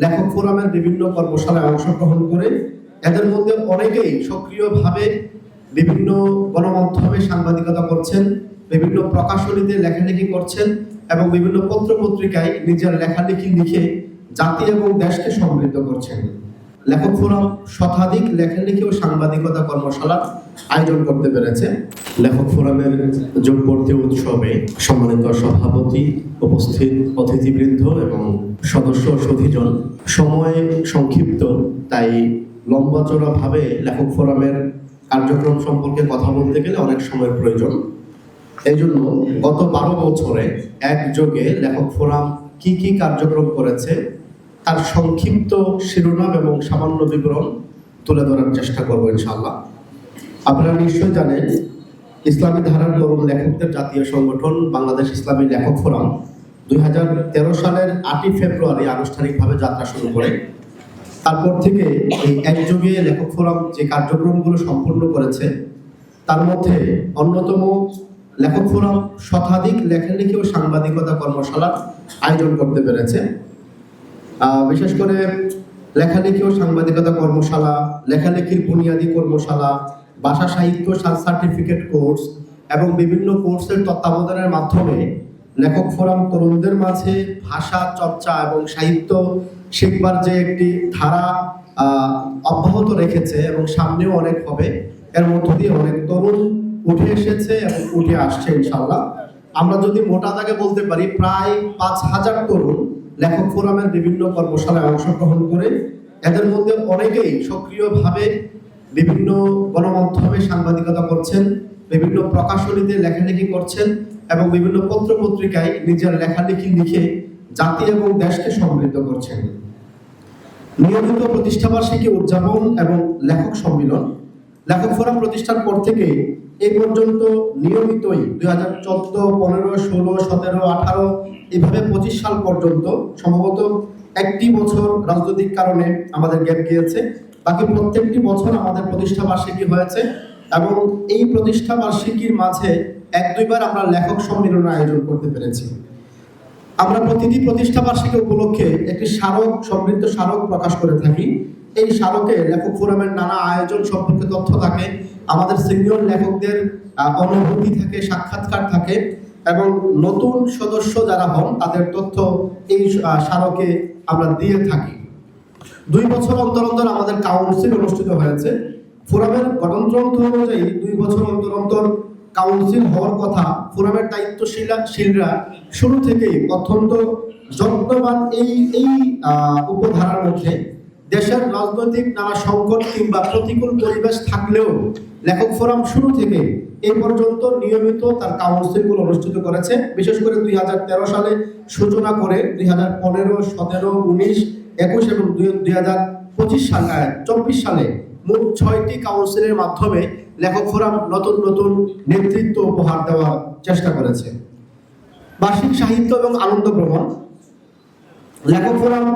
লেখক ফোরামের বিভিন্ন কর্মশালায় অংশগ্রহণ করে এদের মধ্যে অনেকেই সক্রিয়ভাবে বিভিন্ন গণমাধ্যমে সাংবাদিকতা করছেন, বিভিন্ন প্রকাশনীতে লেখালেখি করছেন এবং বিভিন্ন পত্র পত্রিকায় নিজের লেখালেখি লিখে জাতি এবং দেশকে সমৃদ্ধ করছেন। লেখক ফোরাম শতাধিক লেখালেখি ও সাংবাদিকতা কর্মশালা আয়োজন করতে পেরেছে। লেখক ফোরামের যোগবর্তী উৎসবে সম্মানিত সভাপতি, উপস্থিত অতিথিবৃন্দ এবং সদস্য সধিজন সময় সংক্ষিপ্ত, তাই লম্বা চড়া ভাবে লেখক ফোরামের কার্যক্রম সম্পর্কে কথা বলতে গেলে অনেক সময় প্রয়োজন। এই জন্য গত বারো বছরে একযোগে লেখক ফোরাম কি কি কার্যক্রম করেছে তার সংক্ষিপ্ত শিরোনাম এবং সামান্য বিবরণ তুলে ধরার চেষ্টা করব ইনশাআল্লাহ। আপনারা নিশ্চয়ই জানেন, ইসলামী ধারার তরুণ লেখকদের জাতীয় সংগঠন বাংলাদেশ ইসলামী লেখক ফোরাম দুই হাজার তেরো সালের আটই ফেব্রুয়ারি আনুষ্ঠানিকভাবে যাত্রা শুরু করে। তারপর থেকে এই একযোগে লেখক ফোরাম যে কার্যক্রমগুলো সম্পন্ন করেছে, তার মধ্যে অন্যতম লেখক ফোরাম শতাধিক লেখালেখি ও সাংবাদিকতা কর্মশালার আয়োজন করতে পেরেছে। বিশেষ করে লেখালেখি ও সাংবাদিকতা কর্মশালা, লেখালেখির বুনিয়াদী কর্মশালা, ভাষা সাহিত্য সার্টিফিকেট কোর্স এবং বিভিন্ন কোর্সের তত্ত্বাবধানের মাধ্যমে লেখক ফোরাম তরুণদের মাঝে ভাষা, চর্চা এবং সাহিত্য শিখবার যে একটি ধারা অব্যাহত রেখেছে এবং সামনেও অনেক হবে। এর মধ্য দিয়ে অনেক তরুণ উঠে এসেছে এবং উঠে আসছে ইনশাল্লাহ আমরা যদি মোটা দাগে বলতে পারি, প্রায় পাঁচ হাজার তরুণ লেখক ফোরামের বিভিন্ন কর্মশালায় অংশগ্রহণ করে এদের মধ্যে অনেকেই সক্রিয়ভাবে বিভিন্ন গণমাধ্যমে সাংবাদিকতা করছেন, বিভিন্ন প্রকাশনীতে লেখালেখি করছেন এবং বিভিন্ন পত্র পত্রিকায় নিজের লেখালেখি লিখে জাতি এবং দেশকে সমৃদ্ধ করছেন। নিয়মিত প্রতিষ্ঠাবার্ষিকী উদযাপন এবং লেখক সম্মিলন লেখক ফোরাম প্রতিষ্ঠার পর থেকে এই পর্যন্ত নিয়মিতই দুই হাজার চোদ্দ, পনেরো, ষোলো, সতেরো, আঠারো এভাবে পঁচিশ সাল পর্যন্ত সম্ভবত একটি বছর রাজনৈতিক কারণে আমাদের গ্যাপ গিয়েছে। বাকি প্রত্যেকটি বছর আমাদের প্রতিষ্ঠা বার্ষিকী হয়েছে এবং এই প্রতিষ্ঠা বার্ষিকীর মাঝে এক দুইবার আমরা লেখক সম্মেলনের আয়োজন করতে পেরেছি। আমরা প্রতিটি প্রতিষ্ঠা বার্ষিকী উপলক্ষে একটি স্মারক, সমৃদ্ধ স্মারক প্রকাশ করে থাকি। এই স্মারকে লেখক ফোরামের নানা আয়োজন সম্পর্কে তথ্য থাকে, আমাদের সিনিয়র লেখকদের অনুভূতি থাকে, সাক্ষাৎকার থাকে, এবং নতুন সদস্য যারা হন, তাদের তথ্য এই স্মারকে আমরা দিয়ে থাকি। দুই বছর অন্তর অন্তর আমাদের কাউন্সিল অনুষ্ঠিত হয়েছে। ফোরামের গণতন্ত্র অনুযায়ী দুই বছর অন্তর অন্তর কাউন্সিল হওয়ার কথা ফোরামের দায়িত্বশীলা, শীলরা শুরু থেকেই অত্যন্ত যত্নবান এই এই উপধারার মধ্যে। দেশের রাজনৈতিক নানা সংকট কিংবা প্রতিকূল পরিবেশ থাকলেও লেখক ফোরাম শুরু থেকে এই পর্যন্ত নিয়মিত তার কাউন্সিলগুলো অনুষ্ঠিত করেছে। বিশেষ করে দুই হাজার তেরো সালে সূচনা করে দুই হাজার পনেরো, সতেরো, উনিশ, একুশ এবং দুই হাজার পঁচিশ সালে চব্বিশ সালে মোট ছয়টি কাউন্সিলের মাধ্যমে লেখক ফোরাম নতুন নতুন নেতৃত্ব উপহার দেওয়ার চেষ্টা করেছে। বার্ষিক সাহিত্য এবং আনন্দ ভ্রমণ। লেখক ফোরাম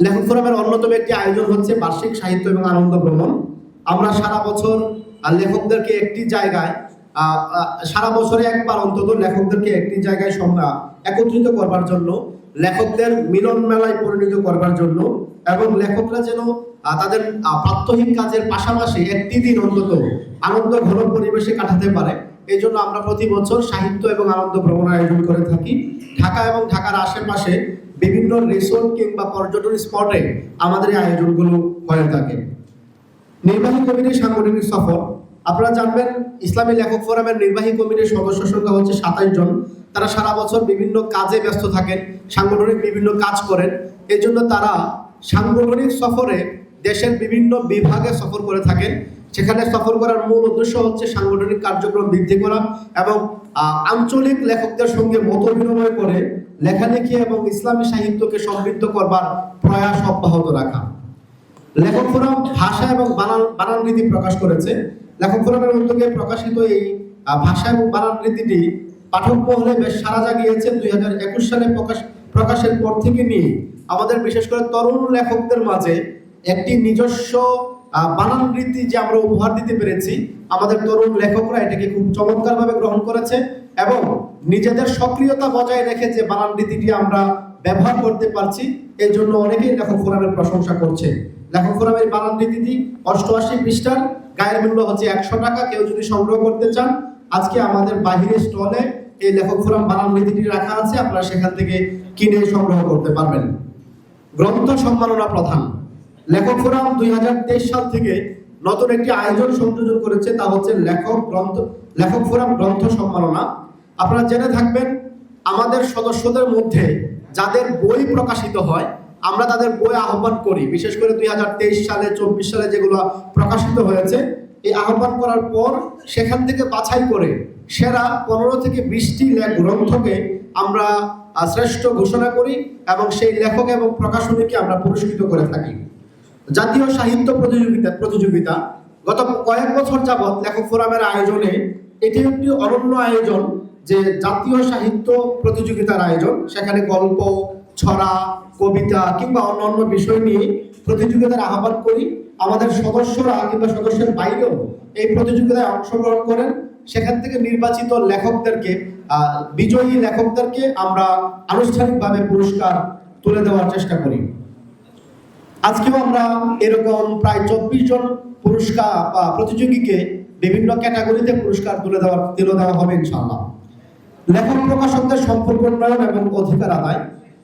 লেখক ফোরামের অন্যতম একটি আয়োজন হচ্ছে বার্ষিক সাহিত্য এবং আনন্দ ভ্রমণ। আমরা সারা বছর লেখকদেরকে একটি জায়গায় সারা বছরে একবার অন্তত লেখকদেরকে একটি জায়গায় একত্রিত করবার জন্য লেখকদের মিলন মেলায় পরিণত করবার জন্য এবং লেখকরা যেন তাদের আহ, প্রাত্যহিক কাজের পাশাপাশি একটি দিন অন্তত আনন্দ ঘন পরিবেশে কাটাতে পারে। এই জন্য আমরা প্রতি বছর সাহিত্য এবং আনন্দ ভ্রমণ আয়োজন করে থাকি। ঢাকা এবং ঢাকার আশেপাশে বিভিন্ন রিসোর্ট কিংবা পর্যটন স্পটে আমাদের এই আয়োজনগুলো হয়ে থাকে। নির্বাহী কমিটির সাংগঠনিক সফর। আপনারা জানবেন, ইসলামী লেখক ফোরামের নির্বাহী কমিটির সদস্য সংখ্যা হচ্ছে সাতাশ জন। তারা সারা বছর বিভিন্ন কাজে ব্যস্ত থাকেন, সাংগঠনিক বিভিন্ন কাজ করেন। এই জন্য তারা সাংগঠনিক সফরে দেশের বিভিন্ন বিভাগে সফর করে থাকেন। সেখানে সফর করার মূল উদ্দেশ্য হচ্ছে সাংগঠনিক কার্যক্রম বৃদ্ধি করা এবং আঞ্চলিক লেখকদের সঙ্গে মত বিনিময় করে লেখালেখি এবং ইসলামী সাহিত্যকে সমৃদ্ধ করবার প্রয়াস অব্যাহত রাখা। লেখক ফোরাম ভাষা এবং বানান বানান রীতি প্রকাশ করেছে। লেখক ফোরামের উদ্যোগে প্রকাশিত এই ভাষা এবং বানান রীতিটি পাঠক মহলে বেশ সারা জাগিয়েছে। দুই হাজার একুশ সালে প্রকাশ, প্রকাশের পর থেকে নিয়ে আমাদের বিশেষ করে তরুণ লেখকদের মাঝে একটি নিজস্ব বানান রীতি যে আমরা উপহার দিতে পেরেছি, আমাদের তরুণ লেখকরা এটাকে খুব চমৎকারভাবে গ্রহণ করেছে এবং নিজেদের সক্রিয়তা বজায় রেখে যে বানান রীতিটি আমরা ব্যবহার করতে পারছি, এর জন্য অনেকেই লেখক ফোরামের প্রশংসা করছে। লেখক ফোরামের বানান রীতিটি অষ্টআশি পৃষ্ঠার, গায়ের মূল্য হচ্ছে একশো টাকা, কেউ যদি সংগ্রহ করতে চান, আজকে আমাদের বাহিরের স্টলে এই লেখক ফোরাম বানান নীতিটি রাখা আছে, আপনারা সেখান থেকে কিনে সংগ্রহ করতে পারবেন। গ্রন্থ সম্মাননা প্রধান। লেখক ফোরাম দুই হাজার তেইশ সাল থেকে নতুন একটি আয়োজন সংযোজন করেছে, তা হচ্ছে লেখক গ্রন্থ, লেখক ফোরাম গ্রন্থ সম্মাননা। আপনারা জেনে থাকবেন, আমাদের সদস্যদের মধ্যে যাদের বই প্রকাশিত হয়, আমরা তাদের বই আহ্বান করি। বিশেষ করে দুই হাজার তেইশ সালে, চব্বিশ সালে যেগুলো প্রকাশিত হয়েছে, এই আহ্বান করার পর সেখান থেকে বাছাই করে সেরা পনেরো থেকে বিশটি গ্রন্থকে আমরা শ্রেষ্ঠ ঘোষণা করি এবং সেই লেখক এবং প্রকাশনীকে আমরা পুরস্কৃত করে থাকি। জাতীয় সাহিত্য প্রতিযোগিতা প্রতিযোগিতা। গত কয়েক বছর যাবৎ লেখক ফোরামের আয়োজনে এটি একটি অনন্য আয়োজন। যে জাতীয় সাহিত্য প্রতিযোগিতার আয়োজন, সেখানে গল্প, ছড়া, কবিতা কিংবা অন্যান্য বিষয় নিয়ে প্রতিযোগিতার আহ্বান করি। আমাদের সদস্যরা কিংবা সদস্যের বাইরেও এই প্রতিযোগিতায় অংশগ্রহণ করেন। সেখান থেকে নির্বাচিত লেখকদেরকে বিজয়ী লেখকদেরকে আমরা আনুষ্ঠানিকভাবে পুরস্কার তুলে দেওয়ার চেষ্টা করি। আজকেও আমরা এরকম প্রায় চব্বিশ জন পুরস্কার বা প্রতিযোগীকে বিভিন্ন ক্যাটাগরিতে পুরস্কার তুলে দেওয়ার, তুলে দেওয়া হবে ইনশাআল্লাহ। লেখক প্রকাশকদের সম্পর্ক উন্নয়ন এবং অধিকার আদায়।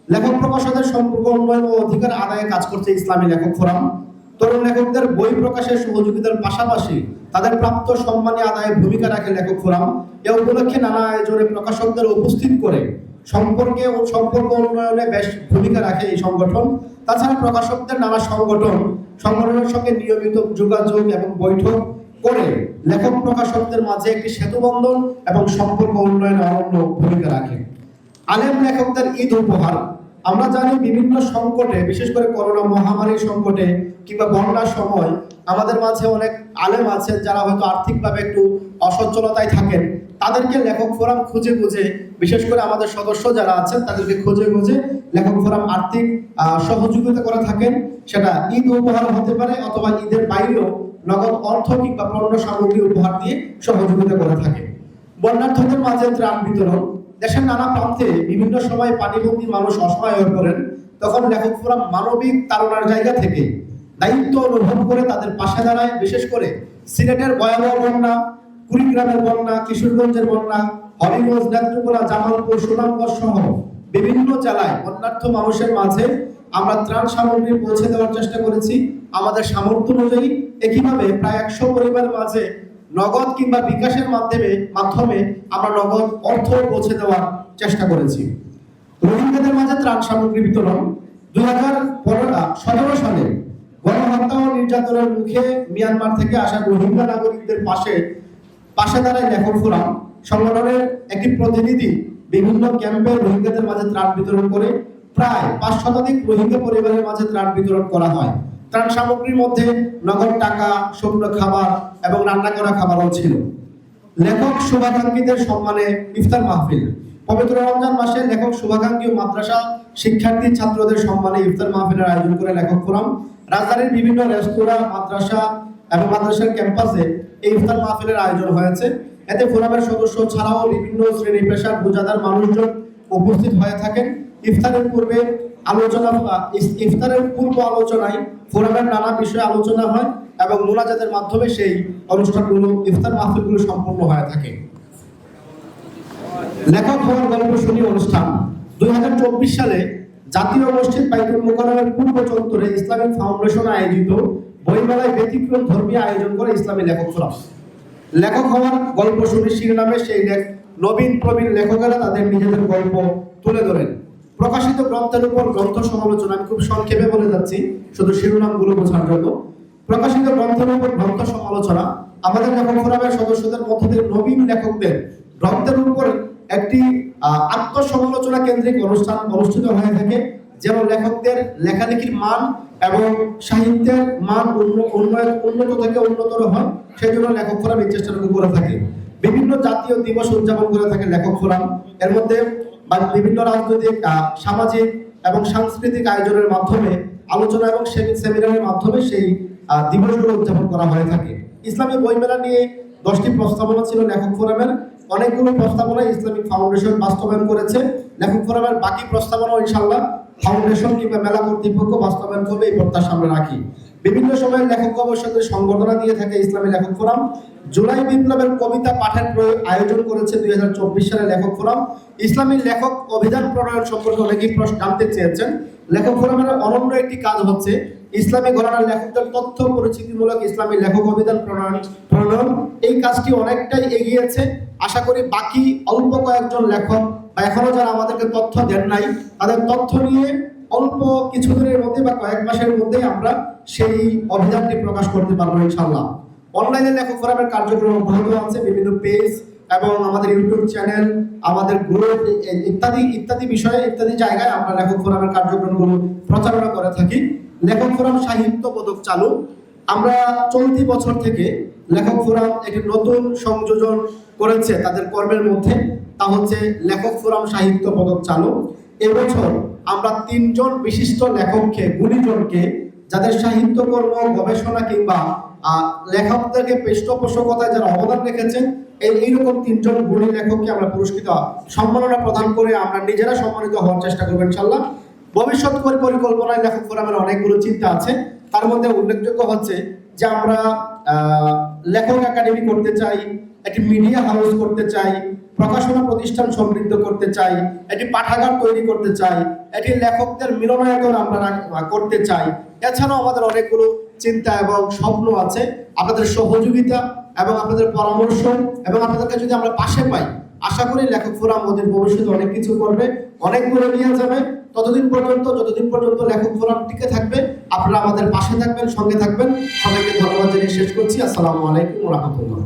লেখক প্রকাশকদের সম্পর্ক উন্নয়ন ও অধিকার আদায়ে কাজ করছে ইসলামী লেখক ফোরাম। তরুণ লেখকদের বই প্রকাশের সহযোগিতার পাশাপাশি তাদের প্রাপ্ত সম্মানে আদায়ে ভূমিকা রাখে লেখক ফোরাম। এ উপলক্ষে নানা আয়োজনে প্রকাশকদের উপস্থিত করে সম্পর্কে ও সম্পর্ক উন্নয়নে বেশ ভূমিকা রাখে এই সংগঠন। তাছাড়া প্রকাশকদের নানা সংগঠন, সংগঠনের সঙ্গে নিয়মিত যোগাযোগ এবং বৈঠক করে। লেখক প্রকাশকদের মাঝে একটি সেতুবন্ধন এবং সম্পর্ক উন্নয়নে অনন্য ভূমিকা রাখে। আলেম লেখকদের ঈদ উপহার। আমরা জানি বিভিন্ন সংকটে, বিশেষ করে করোনা মহামারীর সংকটে কিংবা বন্যার সময়, আমাদের মাঝে অনেক আলেম আছেন যারা হয়তো আর্থিকভাবে একটু অসচ্ছলতায় থাকেন। তাদেরকে লেখক ফোরাম খুঁজে খুঁজে বিশেষ করে আমাদের সদস্য যারা আছেন, তাদেরকে খুঁজে খুঁজে লেখক ফোরাম আর্থিক সহযোগিতা করে থাকেন। সেটা ঈদ উপহার হতে পারে অথবা ঈদের বাইরেও নগদ অর্থ কিংবা পণ্য সামগ্রী উপহার দিয়ে সহযোগিতা করে থাকে। বন্যার্থদের মাঝে ত্রাণ বিতরণ। দেশের নানা প্রান্তে বিভিন্ন সময় পানিবন্দী মানুষ অসহায় হয়ে পড়েন। তখন লেখক ফোরাম মানবিক তারণার জায়গা থেকে দায়িত্ব অনুভব করে তাদের পাশে দাঁড়ায়। বিশেষ করে সিলেটের ভয়াবহ বন্যা, কুড়িগ্রামের বন্যা, কিশোরগঞ্জের বন্যা, হরিগঞ্জ, নেত্রকোনা, জামালপুর, সুনামগঞ্জ সহ বিভিন্ন জেলায় বন্যার্থ মানুষের মাঝে আমরা ত্রাণ সামগ্রী পৌঁছে দেওয়ার চেষ্টা করেছি। আমাদের সামর্থ্য অনুযায়ী একইভাবে প্রায় একশো পরিবারের মাঝে নগদ কিংবা বিকাশের মাধ্যমে মাধ্যমে আমরা নগদ অর্থ পৌঁছে দেওয়ার চেষ্টা করেছি। রোহিঙ্গাদের মাঝে ত্রাণ সামগ্রী বিতরণ দুই হাজার সতেরো সালে গণহত্যা ও নির্যাতনের মুখে মিয়ানমার থেকে আসা রোহিঙ্গা নাগরিকদের পাশে পাশে দাঁড়ায় লেখক ফোরাম। সংগঠনের একটি প্রতিনিধি বিভিন্ন ক্যাম্পে রোহিঙ্গাদের মাঝে ত্রাণ বিতরণ করে প্রায় পাঁচ শতাধিক রোহিঙ্গা পরিবারের মাঝে ত্রাণ বিতরণ করা হয়। ত্রাণ সামগ্রীর মধ্যে নগদ টাকা, শুকনো খাবার এবং রান্না করা খাবারও ছিল। লেখক শুভাকাঙ্ক্ষীদের সম্মানে ইফতার মাহফিল। পবিত্র রমজান মাসে লেখক শুভাকাঙ্ক্ষী ও মাদ্রাসা শিক্ষার্থী ছাত্রদের সম্মানে ইফতার মাহফিলের আয়োজন করে লেখক ফোরাম। রাজধানীর বিভিন্ন রেস্তোরাঁ, মাদ্রাসা এবং মাদ্রাসার ক্যাম্পাসে এই ইফতার মাহফিলের আয়োজন হয়েছে। এতে ফোরামের সদস্য ছাড়াও বিভিন্ন শ্রেণি পেশার বোঝাদার মানুষজন উপস্থিত হয়ে থাকেন। ইফতারের পূর্বে আলোচনা ইফতারের পূর্ব আলোচনায় ফোরামের নানা বিষয়ে আলোচনা হয় এবং মোনাজাতের মাধ্যমে সেই অনুষ্ঠানগুলো, ইফতার মাহফিলগুলো সম্পূর্ণ হয়ে থাকে। লেখক হওয়ার গল্প শুনি অনুষ্ঠান। দুই হাজার চব্বিশ সালে জাতীয় মসজিদ বাইতুল মোকাররমের পূর্ব চত্বরে ইসলামিক ফাউন্ডেশন আয়োজিত বইমেলায় ব্যতিক্রম ধর্মীয় আয়োজন করে ইসলামী লেখক ফোরাম। লেখক হওয়ার গল্প শুনি শিরোনামে সেই নবীন প্রবীণ লেখকেরা তাদের নিজেদের গল্প তুলে ধরেন। প্রকাশিত গ্রন্থের উপর গ্রন্থ সমালোচনা, আমি খুব সংক্ষেপে বলে যাচ্ছি, শুধু শিরোনামগুলো বোঝার জন্য। প্রকাশিত গ্রন্থের উপর গ্রন্থ সমালোচনা, আমাদের লেখক ফোরামের সদস্যদের মধ্যে থেকে নবীন লেখকদের গ্রন্থের উপর একটি আত্মসমালোচনা কেন্দ্রিক অনুষ্ঠান অনুষ্ঠিত হয়ে থাকে যেন লেখকদের লেখালেখির মান এবং সাহিত্যের মান উন্নত থেকে উন্নতর হয় সেই জন্য লেখক ফোরাম এই চেষ্টাটুকু করে থাকে। বিভিন্ন জাতীয় দিবস উদযাপন করে থাকে লেখক ফোরাম। এর মধ্যে বিভিন্ন রাজনৈতিক সামাজিক এবং সাংস্কৃতিক আয়োজনের মাধ্যমে, আলোচনা এবং সেমিনারের মাধ্যমে সেই দিবসগুলো উদযাপন করা হয়ে থাকে। ইসলামী বইমেলা নিয়ে দশটি প্রস্তাবনা ছিল লেখক ফোরামের। অনেকগুলো প্রস্তাবনা ইসলামিক ফাউন্ডেশন বাস্তবায়ন করেছে। লেখক ফোরামের বাকি প্রস্তাবনা ইনশাল্লাহ ফাউন্ডেশন কিংবা মেলা কর্তৃপক্ষ বাস্তবায়ন করবে এই প্রত্যাশা আমরা রাখি। বিভিন্ন সময় লেখক গবেষকদের সংবর্ধনা দিয়ে থাকে ইসলামী লেখক ফোরাম। জুলাই বিপ্লবের কবিতা পাঠের আয়োজন করেছে দুই সালে লেখক ফোরাম। ইসলামী লেখক অভিধান প্রণয়ন সম্পর্কে অনেকেই প্রশ্ন জানতে চেয়েছেন। লেখক ফোরামের অনন্য একটি কাজ হচ্ছে ইসলামী ঘরানার লেখকদের তথ্য পরিচিতিমূলক ইসলামী লেখক অভিধান প্রণয়ন প্রণয়ন। এই কাজটি অনেকটাই এগিয়েছে। আশা করি বাকি অল্প কয়েকজন লেখক বা এখনও যারা আমাদেরকে তথ্য দেন নাই, তাদের তথ্য নিয়ে অল্প কিছুদিনের মধ্যে বা কয়েক মাসের মধ্যেই আমরা সেই অভিযানটি প্রকাশ করতে পারব ইনশাল্লাহ অনলাইনে লেখক ফোরামের কার্যক্রম অব্যাহত আছে, বিভিন্ন পেজ এবং আমাদের ইউটিউব চ্যানেল আমাদের গ্রুপ ইত্যাদি ইত্যাদি বিষয়ে, ইত্যাদি জায়গায় আমরা লেখক ফোরামের কার্যক্রমগুলো প্রচারণা করে থাকি। লেখক ফোরাম সাহিত্য পদক চালু। আমরা চলতি বছর থেকে লেখক ফোরাম একটি নতুন সংযোজন করেছে তাদের কর্মের মধ্যে। তা হচ্ছে লেখক ফোরাম সাহিত্য পদক চালু। এবছর আমরা তিনজন বিশিষ্ট লেখককে, গুণীজনকে যাদের সাহিত্যকর্ম গবেষণা কিংবা লেখকদেরকে পৃষ্ঠপোষকতায় যারা অবদান রেখেছেন, এই এইরকম তিনজন গুণী লেখককে আমরা পুরস্কৃত, সম্মাননা প্রদান করে আমরা নিজেরা সম্মানিত হওয়ার চেষ্টা করব ইনশাল্লাহ ভবিষ্যৎ পরি- পরিকল্পনায় লেখক ফোরামের অনেকগুলো চিন্তা আছে। তার মধ্যে উল্লেখযোগ্য হচ্ছে যে আমরা লেখক একাডেমি করতে চাই, একটি মিডিয়া হাউস করতে চাই প্রকাশনা প্রতিষ্ঠান সমৃদ্ধ করতে চাই একটি পাঠাগার তৈরি করতে চাই একটি লেখকদের মিলনায়তন আমরা করতে চাই। এছাড়াও আমাদের অনেকগুলো চিন্তা এবং স্বপ্ন আছে, আপনাদের সহযোগিতা এবং আপনাদের পরামর্শ এবং আপনাদেরকে যদি আমরা পাশে পাই, আশা করি লেখক ফোরাম ওদের ভবিষ্যতে অনেক কিছু করবে, অনেকগুলো নিয়ে যাবে। ততদিন পর্যন্ত, যতদিন পর্যন্ত লেখক ফোরাম টিকে থাকবে, আপনারা আমাদের পাশে থাকবেন, সঙ্গে থাকবেন। সবাইকে ধন্যবাদ জানিয়ে শেষ করছি। আসসালামু আলাইকুম রহমতুল্লাহ।